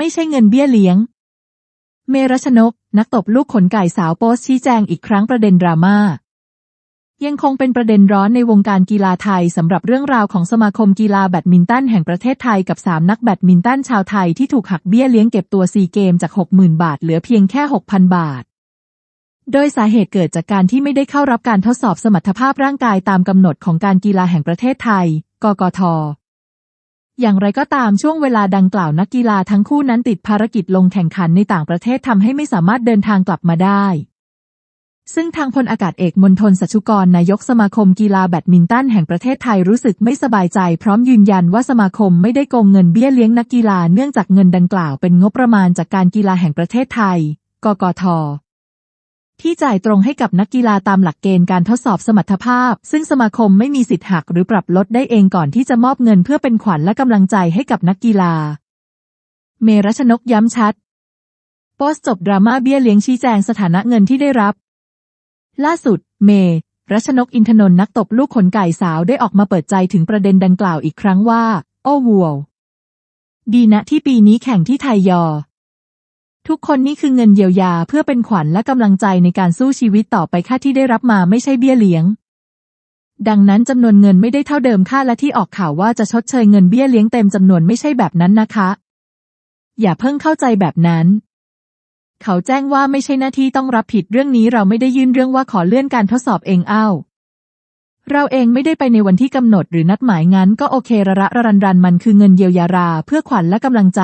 ไม่ใช่เงินเบี้ยเลี้ยง เมรชนก นักตบลูกขนไก่สาวโพสชี้แจงอีกครั้งประเด็นดราม่ายังคงเป็นประเด็นร้อนในวงการกีฬาไทยสำหรับเรื่องราวของสมาคมกีฬาแบดมินตันแห่งประเทศไทยกับ 3 นักแบดมินตันชาวไทยที่ถูกหักเบี้ยเลี้ยงเก็บตัวซีเกมจาก 60,000 บาทเหลือเพียงแค่ 6,000 บาท โดยสาเหตุเกิดจากการที่ไม่ได้เข้ารับการทดสอบสมรรถภาพร่างกายตามกำหนดของการกีฬาแห่งประเทศไทย กกท อย่างไรก็ตามช่วงเวลาดังกล่าวนักกีฬาทั้งคู่นั้นติดภารกิจลงแข่งขันในต่างประเทศทำให้ไม่สามารถเดินทางกลับมาได้ ซึ่งทางพลอากาศเอกมนทนสัชุกรนายกสมาคมกีฬาแบดมินตันแห่งประเทศไทยรู้สึกไม่สบายใจ พร้อมยืนยันว่าสมาคมไม่ได้โกงเงินเบี้ยเลี้ยงนักกีฬาเนื่องจากเงินดังกล่าวเป็นงบประมาณจากการกีฬาแห่งประเทศไทย กกท ที่จ่ายตรงให้กับนักกีฬาตามหลักเกณฑ์การทดสอบสมรรถภาพ ซึ่งสมาคมไม่มีสิทธิ์หักหรือปรับลดได้เองก่อนที่จะมอบเงินเพื่อเป็นขวัญและกำลังใจให้กับนักกีฬา เมรัชนกย้ำชัด โพสต์จบดราม่าเบี้ยเลี้ยงชี้แจงสถานะเงินที่ได้รับ ล่าสุด เมรัชนกอินทนนท์นักตบลูกขนไก่สาวได้ออกมาเปิดใจถึงประเด็นดังกล่าวอีกครั้งว่า โอ้วัวดีนะที่ปีนี้แข่งที่ไทยยอ ทุกคนนี่คือเงินเยียวยาเพื่อเป็นขวัญและกำลังใจในการสู้ชีวิตต่อไปค่าที่ได้รับมาไม่ใช่เบี้ยเลี้ยง ดังนั้นจำนวนเงินไม่ได้เท่าเดิมค่าและที่ออกข่าวว่าจะชดเชยเงินเบี้ยเลี้ยงเต็มจำนวนไม่ใช่แบบนั้นนะคะ อย่าเพิ่งเข้าใจแบบนั้น เขาแจ้งว่าไม่ใช่หน้าที่ต้องรับผิดเรื่องนี้เราไม่ได้ยื่นเรื่องว่าขอเลื่อนการทดสอบเองเอ้าเราเองไม่ได้ไปในวันที่กำหนดหรือนัดหมายงั้นก็โอเคระระระรันรันมันคือเงินเยียวยาราเพื่อขวัญและกำลังใจ